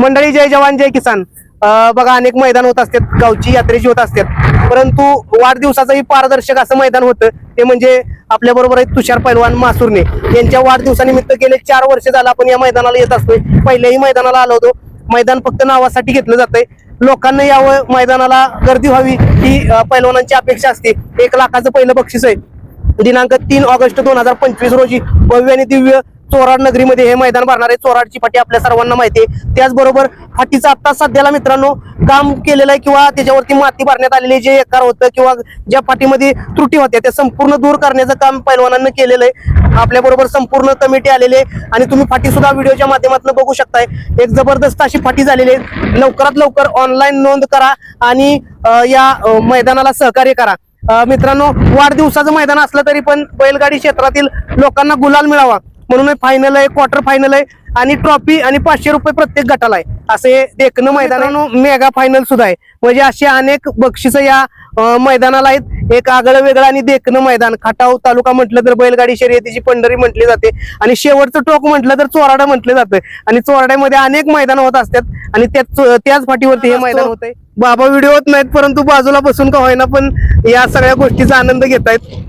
मंडळी जय जवान जय किसान. बघा अनेक मैदान होत असतात गावची यात्रेची होत असतात. परंतु वाढदिवसाचंही पारदर्शक असं मैदान होतं ते म्हणजे आपल्या बरोबर आहेत तुषार पैलवान मासुरने. यांच्या वाढदिवसानिमित्त गेले चार वर्ष झालं आपण या मैदानाला येत असतोय. पहिल्याही मैदानाला आलो होतो. मैदान फक्त नावासाठी घेतलं जातंय. लोकांना यावं मैदानाला गर्दी व्हावी ही पैलवानांची अपेक्षा असते. एक लाखाचं पहिलं बक्षीस आहे. दिनांक तीन ऑगस्ट दोन हजार पंचवीस रोजी भव्य आणि दिव्य चोराड नगरीमध्ये हे मैदान भरणार आहे. चोराडची फाटी आपल्या सर्वांना माहिती आहे. त्याचबरोबर फाटीचं आता सध्याला मित्रांनो काम केलेलं आहे किंवा त्याच्यावरती माती भरण्यात आलेली जे एकार होतं किंवा ज्या फाटीमध्ये त्रुटी होत्या त्या संपूर्ण दूर करण्याचं काम पैलवानांना केलेलं आहे. आपल्याबरोबर संपूर्ण कमिटी आलेली आहे आणि तुम्ही फाटी सुद्धा व्हिडिओच्या माध्यमातून बघू शकताय. एक जबरदस्त अशी फाटी झालेली आहे. लवकरात लवकर ऑनलाईन नोंद करा आणि या मैदानाला सहकार्य करा. मित्रांनो वाढदिवसाचं मैदान असलं तरी पण बैलगाडी क्षेत्रातील लोकांना गुलाल मिळावा. म्हणून फायनल आहे क्वार्टर फायनल आहे आणि ट्रॉफी आणि पाचशे रुपये प्रत्येक गटाला आहे. असे देखणं मैदानानो मेगा फायनल सुद्धा आहे. म्हणजे असे अनेक बक्षिस या मैदानाला आहेत. एक आगळं वेगळं आणि देखणं मैदान. खटाव तालुका म्हटलं तर बैलगाडी शर्यतीची पंढरी म्हटली जाते. आणि शेवटचं टोक म्हटलं तर चोराडा म्हटलं जातं आणि चोराड्यामध्ये अनेक मैदान होत असतात. आणि त्याच त्याच फाटीवरती हे मैदान होत आहे बाबा व्हिडिओ होत नाहीत परंतु बाजूला बसून का होईना पण या सगळ्या गोष्टीचा आनंद घेत आहेत